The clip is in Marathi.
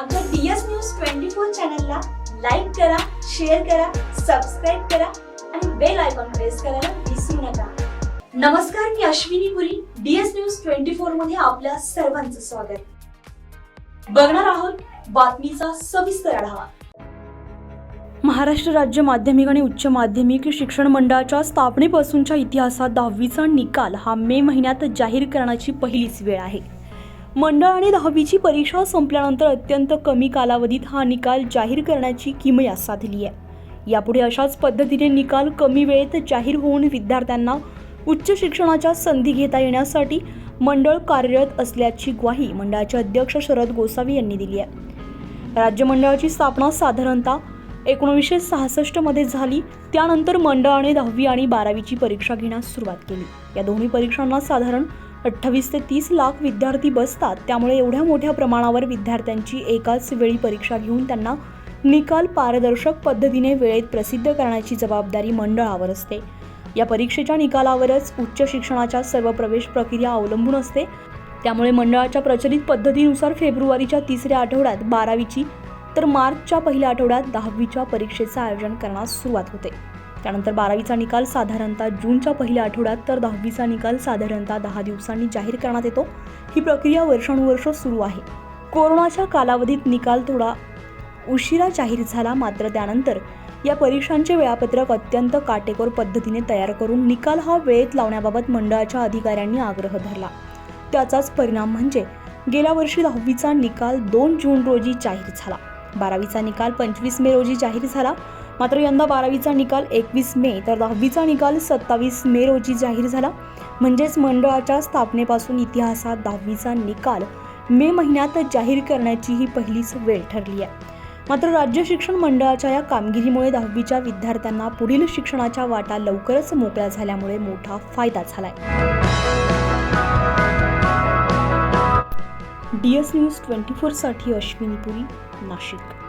आमच्या डीएस न्यूज ट्वेंटी फोर चॅनलला लाईक करा शेअर करा सबस्क्राईब करा आणि बेल आयकॉन प्रेस करायला विसरू नका. नमस्कार मी Ashwini Puri DS news twenty फोरमध्ये आपल्या सर्वांचं स्वागत. बघणार आहोत बातमीचा सविस्तर आढावा. महाराष्ट्र राज्य माध्यमिक आणि उच्च माध्यमिक शिक्षण मंडळाच्या स्थापनेपासूनच्या इतिहासात दहावीचा निकाल हा मे महिन्यात जाहीर करण्याची पहिलीच वेळ आहे. मंडळाने दहावीची परीक्षा संपल्यानंतर अत्यंत कमी कालावधीत हा निकाल जाहीर करण्याची किमया साधली आहे. यापुढे अशाच पद्धतीने निकाल कमी वेळेत जाहीर होऊन विद्यार्थ्यांना उच्च शिक्षणाच्या संधी घेता येण्यासाठी मंडळ कार्यरत असल्याची ग्वाही मंडळाचे अध्यक्ष शरद गोसावी यांनी दिली आहे. राज्य मंडळाची स्थापना साधारणतः एकोणीसशे सहासष्टमध्ये झाली. त्यानंतर मंडळाने दहावी आणि बारावीची परीक्षा घेण्यास सुरुवात केली. या दोन्ही परीक्षांना साधारण अठ्ठावीस ते तीस लाख विद्यार्थी बसतात. त्यामुळे एवढ्या मोठ्या प्रमाणावर विद्यार्थ्यांची एकाच वेळी परीक्षा घेऊन त्यांना निकाल पारदर्शक पद्धतीने वेळेत प्रसिद्ध करण्याची जबाबदारी मंडळावर असते. या परीक्षेच्या निकालावरच उच्च शिक्षणाच्या सर्व प्रवेश प्रक्रिया अवलंबून असते. त्यामुळे मंडळाच्या प्रचलित पद्धतीनुसार फेब्रुवारीच्या तिसऱ्या आठवड्यात बारावीची तर मार्चच्या पहिल्या आठवड्यात दहावीच्या परीक्षेचं आयोजन करण्यास सुरुवात होते. त्यानंतर बारावीचा निकाल साधारणतः जूनच्या पहिल्या आठवड्यात तर दहावीचा निकाल साधारणतः दहा दिवसांनी जाहीर करण्यात येतो. ही प्रक्रिया वर्षानुवर्ष सुरू आहे. कोरोनाच्या कालावधीत निकाल थोडा उशिरा जाहीर झाला मात्र त्यानंतर या परीक्षांचे वेळापत्रक अत्यंत काटेकोर पद्धतीने तयार करून निकाल हा वेळेत लावण्याबाबत मंडळाच्या अधिकाऱ्यांनी आग्रह धरला. त्याचाच परिणाम म्हणजे गेल्या वर्षी दहावीचा निकाल दोन जून रोजी जाहीर झाला. बारावीचा निकाल पंचवीस मे रोजी जाहीर झाला. मात्र यंदा बारावीचा निकाल एकवीस मे तर दहावीचा निकाल सत्तावीस मे रोजी जाहीर झाला. म्हणजेच मंडळाच्या स्थापनेपासून इतिहासात दहावीचा निकाल मे महिन्यात जाहीर करण्याची ही पहिलीच वेळ ठरली आहे. मात्र राज्य शिक्षण मंडळाच्या या कामगिरीमुळे दहावीच्या विद्यार्थ्यांना पुढील शिक्षणाच्या वाटा लवकरच मोकळ्या झाल्यामुळे मोठा फायदा झालाय. डी एस न्यूज ट्वेंटी फोरसाठी अश्विनी पुरी नाशिक.